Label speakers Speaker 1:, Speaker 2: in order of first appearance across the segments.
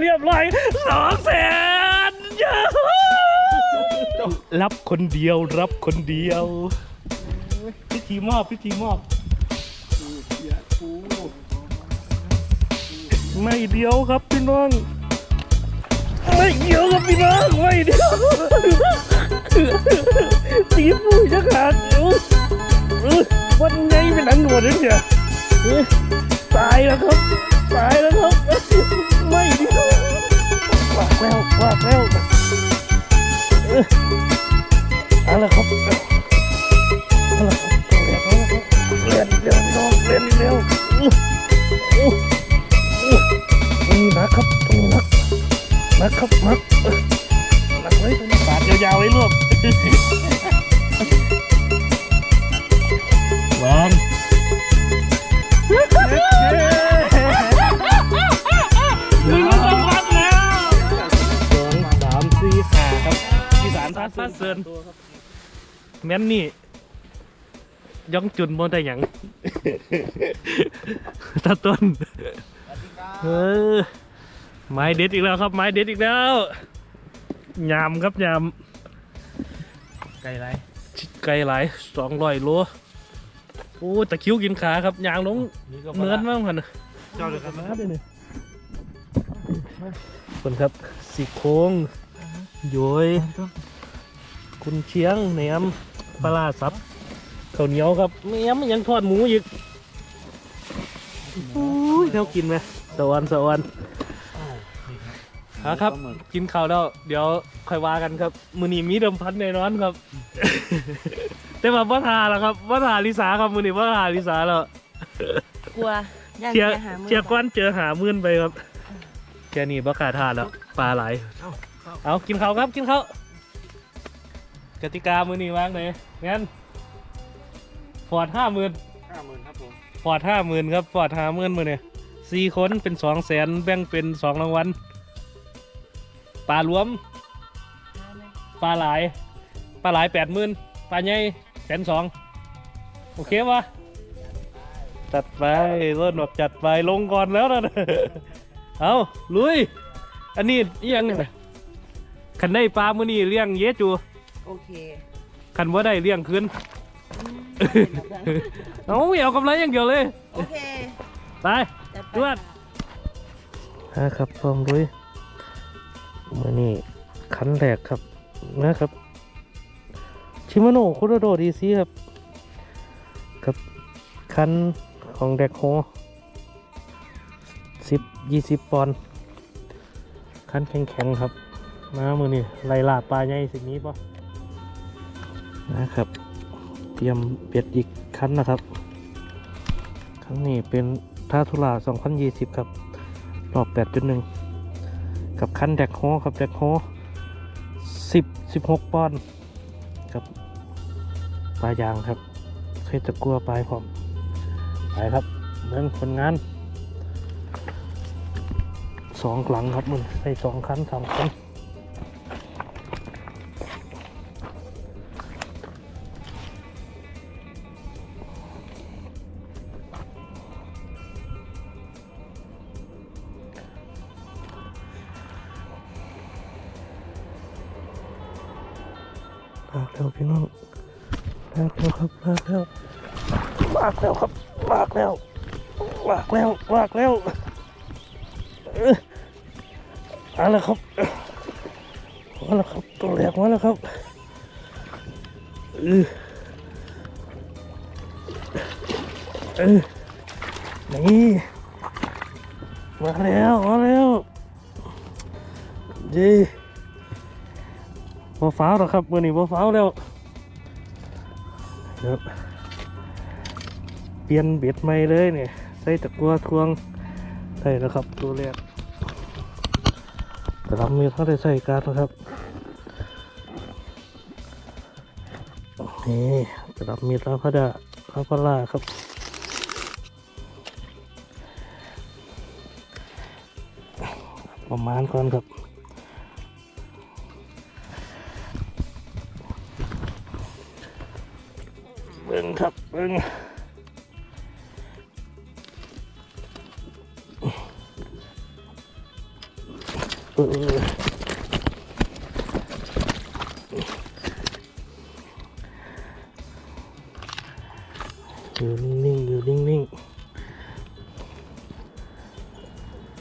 Speaker 1: เรียบร้อยสองแสนยูรับคนเดียวรับคนเดียว พิธีมอบพิธีมอบ ไม่เดียวครับพี่น้องไม่เดียวครับพี่น้องไม่เดียวตีปูจะขาดออเออวันไงเป็นหนังหนวดเลยเนี่ยตายแล้วครับ ตายแล้วครับ ไม่ดียววากแล้ววากแล้วเอาละครับเอาละครับเล่นเร็วน้องเล่นเร็วนี้นะครับตรงนี้นักนักครับนักนักไว้ตรงนี้ปาดยาวๆไว้ลูกวาง สารพัดพัดเซินแม่นนี่ย่องจุนบนได้หยังตาต้นเออไม้เด็ดอีกแล้วครับ ไม้เด็ดอีกแล้วยำครับย
Speaker 2: ไกลไรำ
Speaker 1: ไกลหลายสองร้อยโลโอ้ตะคริวกินขาครับยางลง
Speaker 2: นี่ก็
Speaker 1: เนินมากพัน
Speaker 2: เจ้าเลยครับ
Speaker 1: มาเลยเนี่ยคนครับสีโค้งโยย คุณเชียงแหนมปลาร้าซับข้าวเหนียวครับแหนมยังทอดหมูอีกอุ้ยเท่ากินไหมสวรรค์สวรรค์ฮะครับ กินข้าวแล้ว เดี๋ยวค่อยว่ากันครับ มือนี้มีเดิมพันแน่นอนครับ แต่ว่าพ่ทาแล้วครับพ่ทาลิสาครับมือนี้พ่ทาลิสาแล้ว
Speaker 3: กลัวย่าน
Speaker 1: เชียร์
Speaker 3: จะหามือ
Speaker 1: เชียร์ก้อนเจอหามื่นไปครับแค่นี้บ่ขาดทานแล้วปลาไหลายเอากินข้าวครับกินข้าว กติกามือนี้วางไหนงั้นฟอร์ดห้าหมื่น
Speaker 2: ห้าหมื่นครับผม
Speaker 1: ฟอร์ดห้าหมื่นครับฟอร์ดห้าหมื่นมือเนี่ยสี่คนเป็นสองแสนแบ่งเป็นสองรางวัลปลารวมปลาหลายปลาหลายแปดหมื่นปลาใหญ่แสนสองโอเควะจัดไปรถบอกจัดไปลงก่อนแล้วนะเอาลุย อันนี้อิหยังเนี่ยขันได้ปลามือนี่เลี้ยงเยจู
Speaker 3: โอเค
Speaker 1: ขันว่าได้เลี้ยงคืนเอาไม่เอากำไรอย่างเดียวเลย
Speaker 3: โอเค
Speaker 1: ไป
Speaker 3: จัดไป
Speaker 1: จวดฮะครับพร้อมด้วยมือนี่คันแรกครับนะครับ ชิมาโนะคุโรโดดีซีครับกับคันของแดกโฮสิบยี่สิบปอนด์คันแข็งๆครับ มามือนี่ไล่ล่าปลาใหญ่สิ่งนี้ปะ นะครับ เตรียมเบ็ดอีกคันนะครับ ครั้งนี้เป็นท่าทุลา2020 ครับรอบ8.1 กับคันแดกโฮครับแดกโฮ10 16ปอนด์กับปลายางครับเคยตะกัวปลายพร้อมไปครับเรื่องคนงานสองหลังครับมึงใส่สองคันสามคัน ลากแล้วพี่น้องลากแล้วครับลากแล้วลากแล้วครับลากแล้วลากแล้วลากแล้วออเอาละครับมาแล้วครับตัวแรกมาแล้วครับเออเออนี่มาแล้วมาแล้วเย้บ่ ฟ้าวหรอกครับมือนี้บ่ฟ้าวแล้วเดี๋ยวเปลี่ยนเบ็ดใหม่เลยเนี่ยใส่ตะกัวทวงได้แล้วครับตัวแรกแต่เรามีเท่าได้ใส่การนะครับนี่กระดับมีดแล้วพระดาพระพลาครับประมาณก่อนครับ Vâng. luôn ừ. Nhiều ninh ninh, nhiều ninh ninh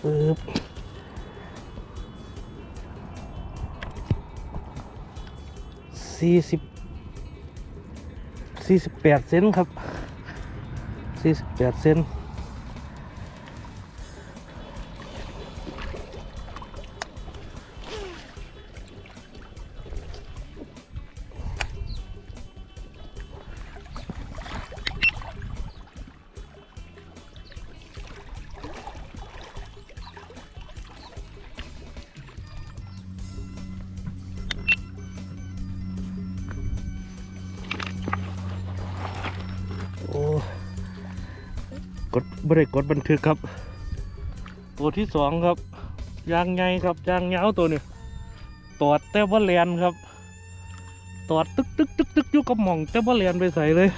Speaker 1: Ướp Xì xịp 48 เซนครับ 48 เซน กดบริกดบันทึกครับ ตัวที่สองครับยางไงครับยางเงาวตัวนี้ตอดแต่ว่าแลนครับตอดตึกตึกตึกตึกอยู่กับหม่องแต่ว่าแลนไปใส่เลย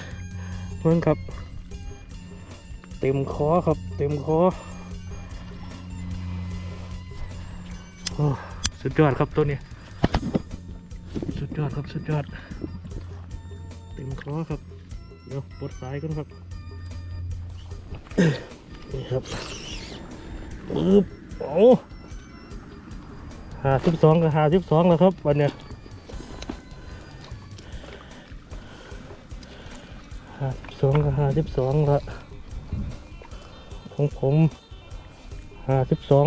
Speaker 1: เพื่อนครับ เต็มคอครับ เต็มคอโอ้สุดยอดครับตัวนี้ สุดยอดครับสุดยอด เต็มคอครับ เดี๋ยวปลดสายกันครับ นี่ครับปึ๊บโอ้หาสิบสองกับหาสิบสองแล้วครับวันเนี้ยหาสิบสองกับหาสิบสองละของผมหาสิบสอง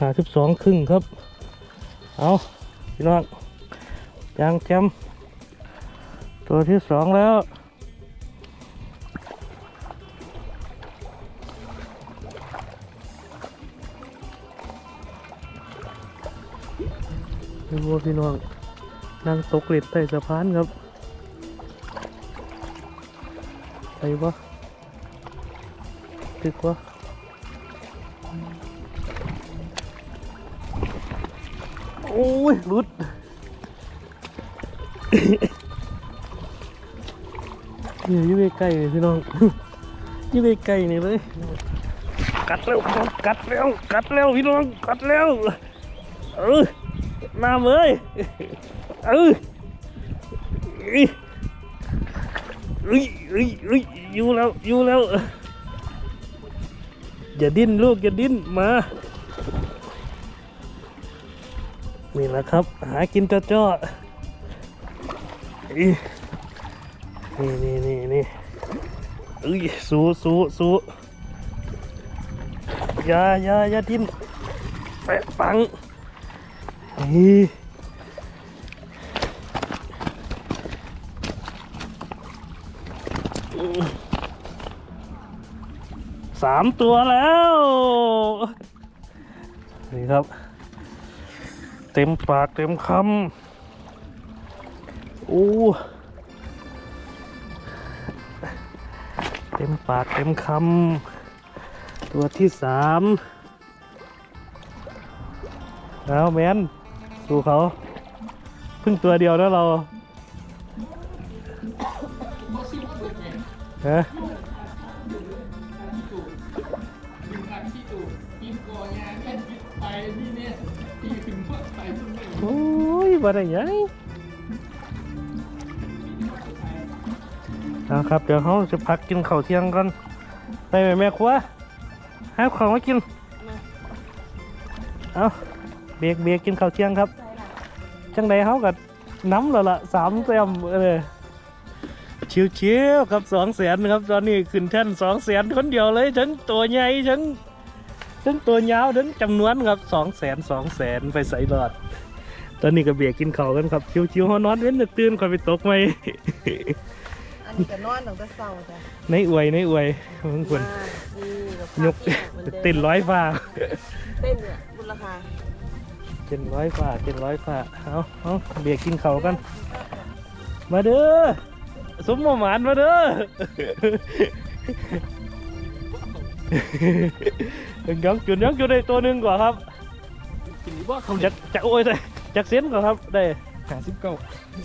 Speaker 1: หาสิบสองครึ่งครับ เอาพี่น้องยางแจมตัวที่สองแล้ว พี่บัวพี่น้องนั่งตกเล็ดใต้สะพานครับไปวะตึกวะโอ้ยลุดนี่อยู่ใกล้เลยพี่น้องอยู่ใกล้ๆนี่เลย กัดแล้วกัดแล้วกัดแล้วพี่น้องกัดแล้วเออ น้ำเอ้ยเออเอ้ยเอ้ยเอ้ยเอ้ยอยู่แล้วอยู่แล้ว อย่าดิ้นลูกอย่าดิ้นมา นี่แหละครับ หากินจ้อๆอีนี่นี่นี่นี่เอ้ยสู้สู้สู้อย่าอย่าอย่าดิ้นแปะปัง นี่สามตัวแล้ว นี่ครับ เต็มปากเต็มคำโอ้เต็มปากเต็มคำตัวที่สามแล้วแมน ดูเขาเพิ่งตัวเดียวนะเราฮะโอ้ยบ่ได้หยังเอาครับ เดี๋ยวเขาจะพักกินข้าวเที่ยงก่อนไปไหมแม่ครัวหาของมากิน เอา เบรกเบรกกินข้าวเที่ยงครับ จังใดเขากับน้ำแล้วล่ะสามเต็มเลยชิวๆครับสองแสนครับตอนนี้ขึ้นแท่นสองแสนคนเดียวเลยทั้งตัวใหญ่ทั้งทั้งตัวยาวทั้งจำนวนครับสองแสนสองแสนไปใส่หลอด ตอนนี้ก็เบียกกินข้าวกันครับชิวๆเขานอนเว้นนึกตื่นคอยไปตกไหม
Speaker 3: อันนี้ก็นอนตั้งแต่เช้าจ้ะ
Speaker 1: ในอวยในอวยบางคน
Speaker 3: มานี่กับ
Speaker 1: ยก
Speaker 3: หมือดิม
Speaker 1: เต้นร้อยฟ้า
Speaker 3: เต้นเนี่ยมูลค่า
Speaker 1: เจ็ดร้อยฝ่าเจ็ดร้อยฝ่าเอาเอาเบียกินเขากัน มาเด้อสมหมหมานมาเด้อยังจุดยังจุดได้ตัวหนึ่งกว่าครับจากจากโอ้ยได้จากเส้นก่อนครับได้
Speaker 2: ห้าสิบเก้า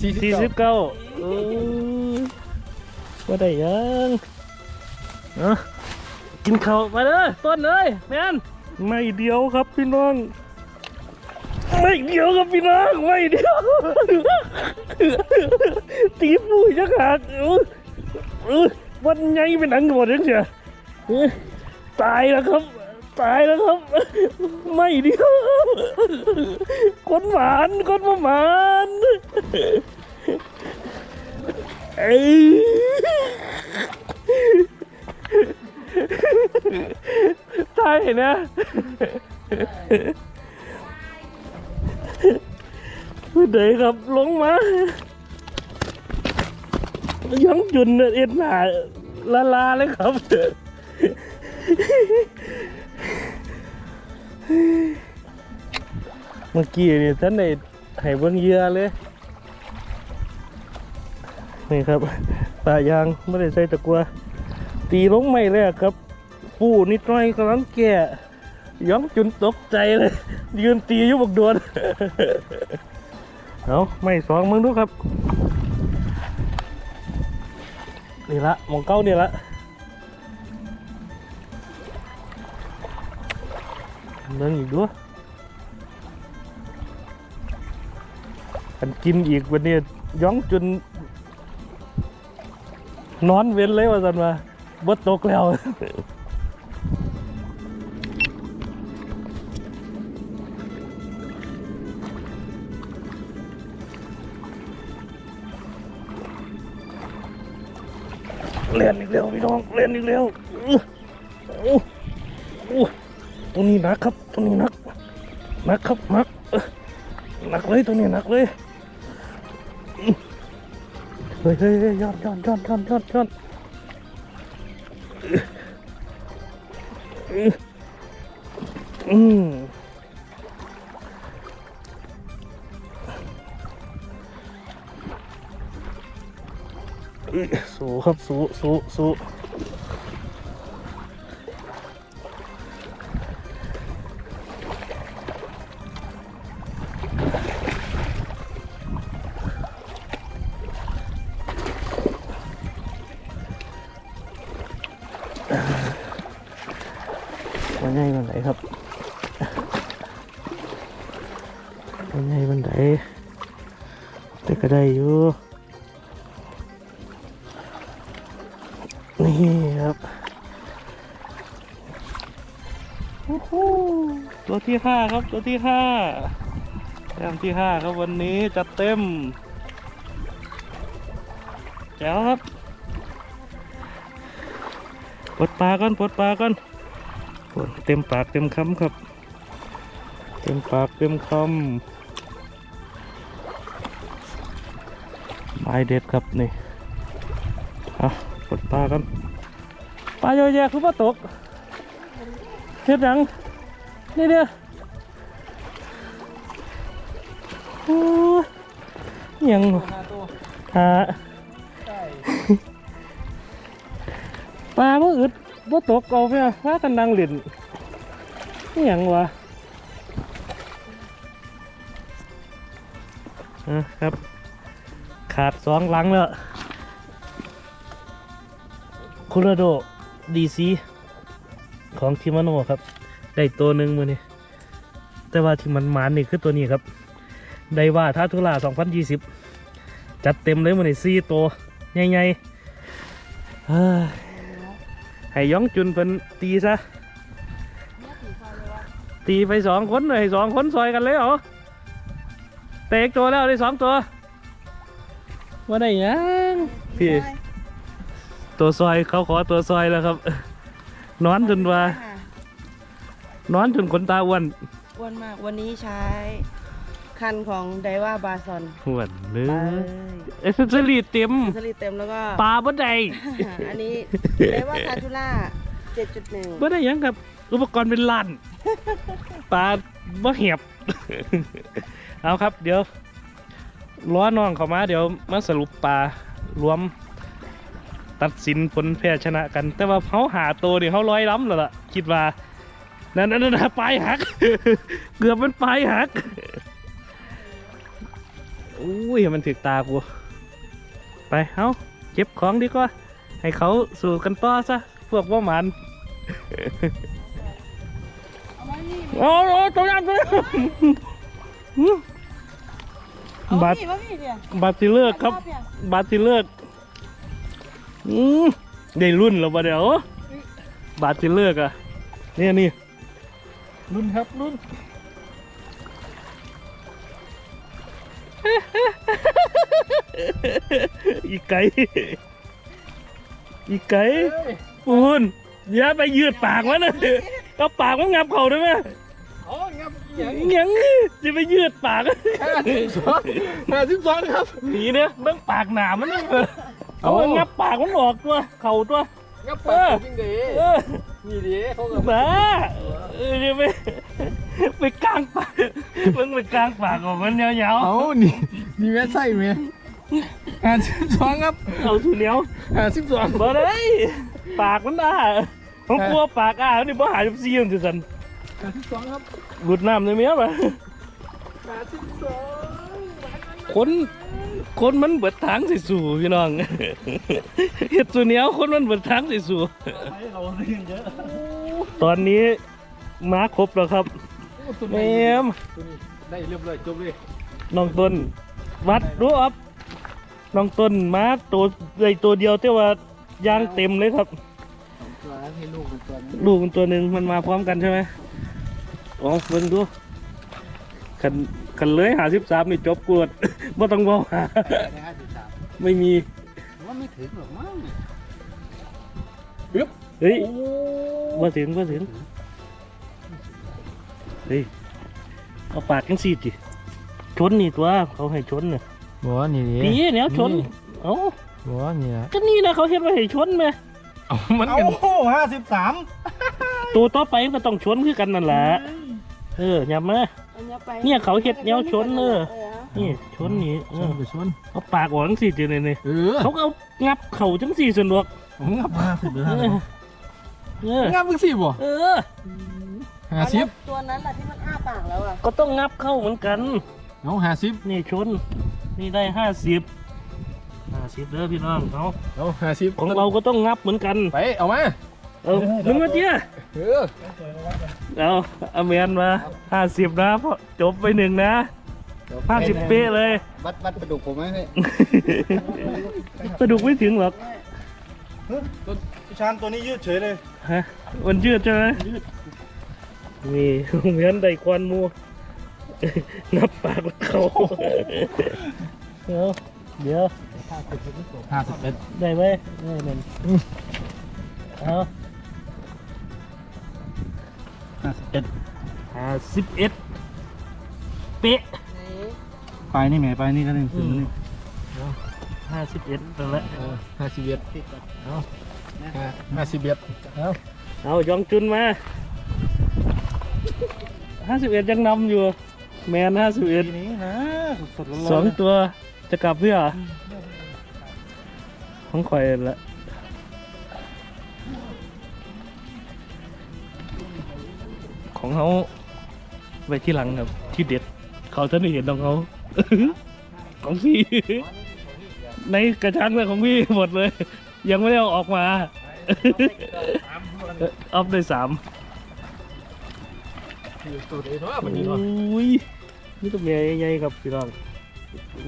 Speaker 1: สี่สิบเก้าเออว่าได้ยังเนาะกินเขามาเด้อต้นเลยแมนไม่เดียวครับพี่น้อง ไม่เดียวครับพี่น้องไม่เดียวตีปูจักหักวันไงเป็นหนังหมดยังเสียเออตายแล้วครับ ตายแล้วครับ ไม่เดียวคนหวานคนมาหวานเอ้ยตายนะ เดี๋ยครับลงมายังจุนเอ็นหนาลาลาเลยครับเมื่อกี้นี่ท่านได้ให้เบิ้งเยื่อเลย นี่ครับปลายางไม่ได้ใส่ตะกัวตีลงไม่แรกครับ ปูนิดหน่อยกำลังแก่ ย้องจุนตกใจเลย ยืนตีอยู่บกดวนเอาไม่สองมึงดูครับ นี่ละมองเก้านี่ละเดินอีกด้วยกันกินอีกวันนี้ย้องจนนอนเว้นเลยว่าสันมาบดตกแล้ว เล่นอีกแล้วพี่น้องเล่นอีกแล้วอื้อโอ้โอ้ตัวนี้หนักครับตัวนี้หนักหนักครับหนักหนักเลยตัวนี้หนักเลยเฮ้ยเฮ้ยยอนยอนยอนยอนยอนยอนอื้ออืม ครับสู้สู้สู้วันไงวันไหนครับวันไงวันไหนแต่ก็ได้อยู่ ที่ห้าครับตัวที่ห้าแต้มที่ห้าครับวันนี้จัดเต็มแจ๋วครับปลดปลาก่อนปลดปลาก่อนโอ้เต็มปากเต็มคำครับ เต็มปากเต็มคำไม้เด็ดครับนี่อะกดปลากันปลาเยอะแยะคือปลาตกเฮ็ดยัง นี่เด้อโอ้ยอิหยังวะหาปลาบ่อึดบ่ตกเอาไปอะว่ากันดังเล่นนี่หยังวะอะครับ ขาดสองหลังแล้วคูราโดดีซีของทิมาโนครับ ได้ตัวหนึ่งมือนี่แต่ว่าที่มันหมานนี่คือตัวนี้ครับได้ว่าท้าทุลา2020 จัดเต็มเลยมือนี่สี่ตัวใหญ่ๆให้ย้องจุนเป็นตีซะตีไปสองคนเลยสองคนซอยกันเลยเหรอเตะตัวแล้วได้สองตัวว่าได้ยังพี่ตัวซอยเขาขอตัวซอยแล้วครับ นอนจนว่า นอนจนขนตาอ้วน
Speaker 3: อ้วนมากวันนี้ใช้คันของไดว่าบาซอน
Speaker 1: อ้วนเล
Speaker 3: ไป
Speaker 1: ยเอสเซอรี่เต็ม
Speaker 3: สลิดเต็มแล้วก็
Speaker 1: ปลาบ่ได้
Speaker 3: อันนี้ไดว่าซาทูล่า7.1
Speaker 1: บ่ได้หยังครับ อุปกรณ์เป็นล้านปลาบ่เหียบ เอาครับ เดี๋ยวล้อน้องเข้ามา เดี๋ยวมาสรุปปลารวม ตัดสินผลแพ้ชนะกัน แต่ว่าเขาหาตัวนี่เขาร้อยล้ำแล้วล่ะ คิดว่า นั่นนั่นนั่นปลายหัก เกือบมันปลายหักอุ้ยมันถึกตากูไปเอาเก็บของดีกว่า ให้เขาสู่กันต่อซะพวกว่าหมัน
Speaker 3: เอาไหม
Speaker 1: เอาเอาตัวน้ำตัวน้ำบาด
Speaker 3: พี่ว่าพี่เนี่ย
Speaker 1: บาดสิเลิกครับ บาดสิเลิกอืมได้รุ่นแล้วปะเดี๋ยวบาดสิเลิกอะเนี่ยนี่
Speaker 2: รุ่นครับรุ่น
Speaker 1: อีไก่อีไก่ปูนอย่าไปยืดปากมันนะเอาปากมันงับเขาได้ไหม
Speaker 2: อ๋องับอย่าง
Speaker 1: ยังจะไปยืดปาก
Speaker 2: ห้าสิบสองห้าสิบสองครับ
Speaker 1: หนีเนี่ยเบื้องปากหนามันนี่เอามันงับปากมันออกตัว เข่าตัว
Speaker 2: งับปากจริงดิ
Speaker 1: เออ
Speaker 2: นี่ดิเขากับ
Speaker 1: บ้าเออจะไปไปกลางปากมึงไปกลางปากของมันยาว
Speaker 2: เอานี่นี่แม่ไส้แม่ห้าสิบสองครับ
Speaker 1: ๆเอาสุเหนียว
Speaker 2: ห้าสิบสอง
Speaker 1: บ่ได้ปากมันอ้าผมกลัวปากอ้านี่บ่หายซีมันจะสัน
Speaker 2: ห้าสิบสองครับ
Speaker 1: หลุดน้ำได้ไหมวะ
Speaker 2: ห้าสิบสอง
Speaker 1: คน คนมันเบิดทางสิสู่พี่น้องเฮ็ดสุเหนียวคนมันเบิดทางสิสู่
Speaker 2: ให้เราเรียนเยอะ
Speaker 1: ตอนนี้ม้าครบแล้วครับ
Speaker 2: ตัว
Speaker 1: แม
Speaker 2: นี้
Speaker 1: ม
Speaker 2: ตัวนี้ได้เรียบร้อยจบเลย
Speaker 1: น้องต้นวัดรู้อับน้องต้นม้าตัวใหญ่ตัวเดียวแต่ว่ายางเต็มเลยครับ
Speaker 2: ตัวให้ลูกเป็นตัวนี้
Speaker 1: ลูกมันตัวหนึ่งมันมาพร้อมกันใช่ไหมอ๋อเบิ่งดูคัน คันเลยหาสิบสามนี่จบกวดไม่ต้องบอกหา
Speaker 2: ได้ห้าสิบสาม
Speaker 1: ไม่มี
Speaker 2: ว่าไม่ถึงหรอกมั้ง
Speaker 1: เฮ้ย
Speaker 2: โอ้
Speaker 1: ว่าถึงว่าถึงเฮ้ยเอาปากกันสิจิชนนี่ตัวเขาให้ชนเนี่ย
Speaker 2: บัวนี่ดิ
Speaker 1: นี่แนวชนเอ้า
Speaker 2: บัวนี่นะ
Speaker 1: ก็นี่นะเขาเห็นว่าให้ชนไหม
Speaker 2: เอามันกันห้าสิบสาม
Speaker 1: ตัวต่อไปมันก็ต้องชนคือกันนั่นแหละเอออย่ามา
Speaker 3: อันนี้ไป
Speaker 1: เนี่ยเขาเฮ็ดแนวชนเนอะ
Speaker 3: เออ
Speaker 1: นี่ชนนี่เอ
Speaker 2: ช
Speaker 1: อน
Speaker 2: ไปชน
Speaker 1: เอาปากออกจังสิจิเนี่ยนี่
Speaker 2: เออ
Speaker 1: เขาก็เอางับเข่าจังสี่ส่วนดวก
Speaker 2: ผมงับห้าสิบหรือ
Speaker 1: เอ
Speaker 2: ห้า
Speaker 1: อเออ
Speaker 2: งับมึงสิบ่
Speaker 1: เออ
Speaker 2: ห้าสิบ
Speaker 3: ตัวนั้นแหละที่มันอ้าปากแล้วอะ
Speaker 1: ก็ต้องงับเข้าเหมือนกัน
Speaker 2: เอาห้าสิบ
Speaker 1: นี่ชน นี่ได้ห้าสิบห้าสิบเด้อพี่น้องเอา
Speaker 2: เอาห้าสิบ
Speaker 1: ของเราก็ต้องงับเหมือนกัน
Speaker 2: ไปเอามา
Speaker 1: เอามึงมาเจ้า
Speaker 2: เออ
Speaker 1: เอาเอาเมียนมาห้าสิบนะเพราะจบไปหนึ่งนะห้าสิบเป๊ะเลย
Speaker 4: วัดวัดกระดูกผมไหมพี่
Speaker 1: กระดูกไม่ถึงหรอก
Speaker 4: ตัวพี่ชานตัวนี้ยืดเฉยเลย
Speaker 1: ฮะมันยืดใช่ไหมนี่เหมือนไดควันหมูนับปากเขาเดี๋ยวเดี๋ยว
Speaker 2: ห้าสิบเอ็ด
Speaker 1: ได้ไหมเออนั่นเอา
Speaker 4: ห้าสิบเอ็ด
Speaker 1: ห้าสิบเอ็ดเป๊ะ
Speaker 4: ปลายนี่แหม่ปลายนี่ก็ได้ถึงนี่
Speaker 1: ห้าสิบเอ็ดนั่นแหละ
Speaker 2: ห้าสิบเอ็ดเอาห้าห้าสิบเอ็ดเอา
Speaker 1: เอายองจุนมาห้าสิบเอ็ดยังนำอยู่ แมนห้าสิบเอ็ด
Speaker 4: ทีนี้นะสดๆร้อนๆ
Speaker 1: สอง
Speaker 4: เลย
Speaker 1: ตัวจะกลับเพื่อของข่อยละ เขาไว้ที่หลังครับ ที่เด็ด เขาท่านได้เห็นของเขาของพี่ ในกระชังเลยของพี่หมดเลย ยังไม่ได้เอาออกมาออฟได้สามโอ้ยนี่ตัวเมียใหญ่ๆครับพี่น้อง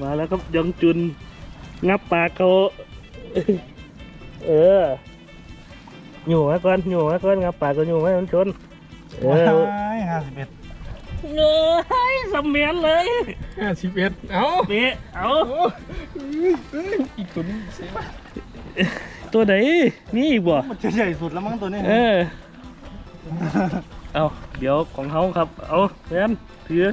Speaker 1: มาแล้วครับยองจุน งับปากเขาเอออยู่มาก่อนอยู่มาก่อนงับปากก็อยู่มามันชน เออ
Speaker 4: ห้าสิบเอ็ด
Speaker 1: เงยสมเมียนเลย
Speaker 2: ห้าสิบเอ็ดเอา
Speaker 1: เป๊ะเอา
Speaker 2: โอ้อีกตัวนี้เสียมาก
Speaker 1: ตัวไหนนี่อีกบ่
Speaker 4: มันจะใหญ่สุดแล้วมั้งตัวนี้
Speaker 1: เออ เอาเดี๋ยวของเขาครับ เอาแมนถือ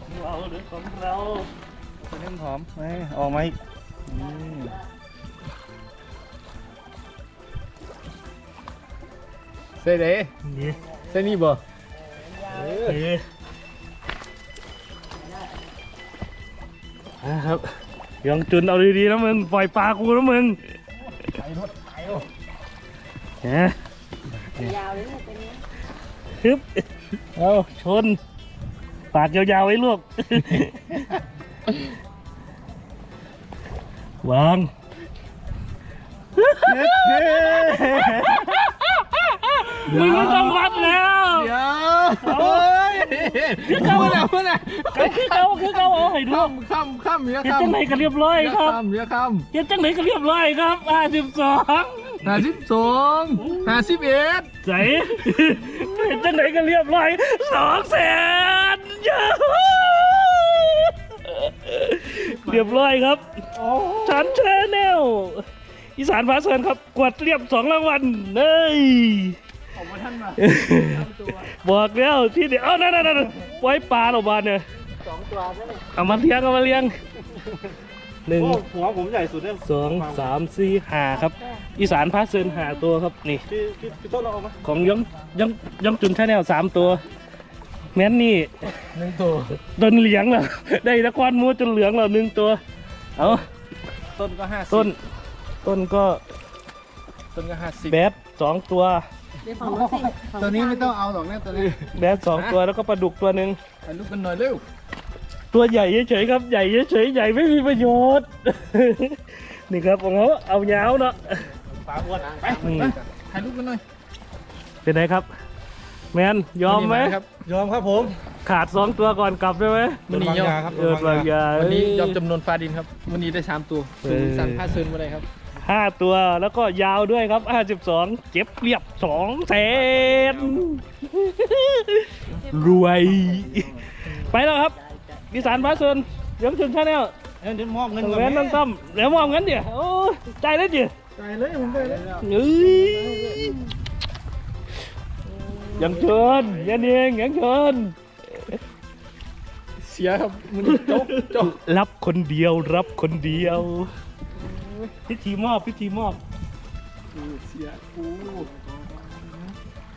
Speaker 1: ของเราหรือของเรา
Speaker 4: ตัวนี้มันหอมไหมออกมาอีกอืม
Speaker 2: ส่เด้
Speaker 1: นี่
Speaker 2: ใส่นี่บ่
Speaker 1: เออนะครับยองจุนเอาดีๆนะมึงปล่อยปลากูนะมึง
Speaker 2: ไปรถไปโอ้
Speaker 1: ฮะ
Speaker 3: ยาวเลยเนี่ยตัวนี้
Speaker 1: ฮึบเอาชน ปากยาวๆไว้ลูกวาง มึงไม่ต้องวัดแล้ว
Speaker 2: เดี๋ยวเฮ้ยพูดนะพูดนะ
Speaker 1: เขาคือเขาคือเขาเอาให้ดู
Speaker 2: ข้ามข้ามข้ามเมีย
Speaker 1: เฮ็ด
Speaker 2: ข้าม
Speaker 1: จังไหนก็เรียบร้อยครับ
Speaker 2: ข้ามเมียข้าม
Speaker 1: เฮ็ดจังไหนก็เรียบร้อยครับห้าสิบสอง
Speaker 2: ห้าสิบสองห้าสิบเอ็ด
Speaker 1: ใส่เฮ็ดจังไหนก็เรียบร้อยสองแสนเยอะเรียบร้อยครับฉันแชนแนลอีสานพาเซินครับ กวดเรียบสองรางวัลเฮ้ย
Speaker 2: ออกมาท่านมา
Speaker 1: บอกแล้วที่เดียวเอานั่นนั่นนั่นไว้ปลาเราบานเนี่ย
Speaker 3: สองตัวใช่ไหม
Speaker 1: เอามาเลี้ยงเอามาเลี้ยงหนึ่ง
Speaker 4: โอ้หัวผมใหญ่สุดเลย
Speaker 1: สองสามสี่ห้าครับ อีสานพาเซินหาตัวครับนี่
Speaker 4: พี่พี่พี่ต้นเราเอามา
Speaker 1: ของยองยองยองจุนชาแนลสามตัวแม้นนี่
Speaker 2: หนึ่งตัว
Speaker 1: โดนเหลียงแล้วได้ตะกอนมูจนเหลืองแล้วหนึ่งตัว เอา
Speaker 4: ต้นก็ห้าสิบ
Speaker 1: ต้น ต้นก็
Speaker 2: ต้นก็ห้าสิบ
Speaker 1: แบดสองตัว
Speaker 3: เดี๋ยวฝั่งนู้นสิฝั่ง
Speaker 2: ตัวนี้ไม่ต้องเอาหรอกนะตัวนี้
Speaker 1: แบดสองตัวแล้วก็ปลาดุกตัวหนึ่ง
Speaker 2: ถ่ายรูปกันหน่อยเร็ว
Speaker 1: ตัวใหญ่เฉยๆครับ ใหญ่เฉยๆใหญ่ไม่มีประโยชน์ นี่ครับของเขาเอายาวเนาะ
Speaker 4: ปลาอ้วนไป
Speaker 1: นี่
Speaker 2: ถ่ายรูปกันหน่อย
Speaker 1: เป็นไงครับ แมนยอมไหม
Speaker 2: ครับ
Speaker 4: ยอมครับผม
Speaker 1: ขาดสองตัวก่อนกลับได้ไหม
Speaker 2: วันนี้ยอม
Speaker 1: เออวางยา
Speaker 2: วันนี้ยอมจำนวนฟาดินครับวันนี้ได้สามตัว
Speaker 1: เออ
Speaker 2: ถึงสั่งผ้าเซินมาเลยครับ
Speaker 1: ห้าตัวแล้วก็ยาวด้วยครับห้าสิบสองเจ็บเรียบสองแสนรวย ไปแล้วครับอีสานพาเซินเดี๋ยวชนชาแนล
Speaker 4: เดี๋ยวมอบเงิน
Speaker 1: ต้อง
Speaker 4: ก่อน
Speaker 1: แว้นต้องต้มเดี๋ยวมองงั้นเดี๋ยวโอ้ใจเลยดิ
Speaker 4: ใจเลยผมไปเลย
Speaker 1: เอ้ยยังเชิญยันเองยังเชิญ
Speaker 2: เสียครับมันนี้จบจบ
Speaker 1: รับคนเดียวรับคนเดียว พิธีมอบพิธีมอบ
Speaker 2: กูเสียกู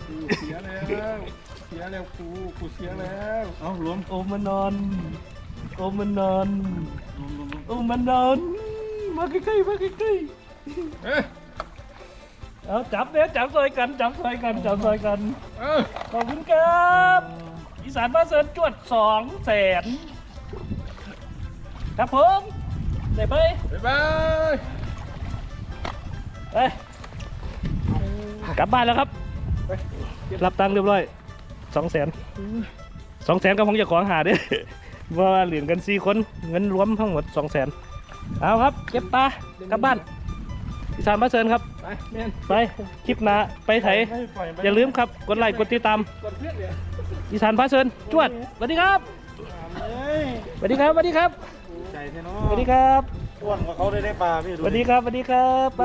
Speaker 2: กูเสียแล้วเสียแล้วกูกูเสียแล้ว
Speaker 4: เอารวม
Speaker 1: โอมานอน โอมานอน
Speaker 4: รวมรวมรวม
Speaker 1: โอมานอน มาใกล้ๆมาใกล้
Speaker 2: เอ้ย
Speaker 1: ๆเอาจับเนี่ยจับซอยกันจับซอยกันจับซอยกัน
Speaker 2: เอ้ย
Speaker 1: ขอบคุณครับอีสานบ้านเซินจวดสองแสนครับผม ได้ไป
Speaker 2: บ๊ายบาย
Speaker 1: ไปกลับบ้านแล้วครับ รับตังค์เรียบร้อยสองแสนสองแสนก็คงจะของหาเด้เพราะว่าเหรียญกันสี่คนเงินรวมทั้งหมดสองแสนเอาครับ เก็บปลากลับบ้านอีสานบ้านเซินครับ
Speaker 2: ไปแม่น
Speaker 1: ไปคลิปหน้าไปไถ
Speaker 4: ไม่ปล่อยไป
Speaker 1: อย่าลืมครับ กดไลค์กดติดตาม
Speaker 2: กดเพื่อนเลย
Speaker 1: อีสานพาเซินจวดสวัสดีครับ
Speaker 4: เฮ้ย
Speaker 1: สวัสดีครับสวัสดีครับ
Speaker 4: ใจ เท่เนาะ
Speaker 1: สวัสดีครับ
Speaker 4: อ้วนกว่าเขาได้ได้ปลาพี่
Speaker 1: ส
Speaker 4: ดู
Speaker 1: วัสดีครับสวัสดีครับไป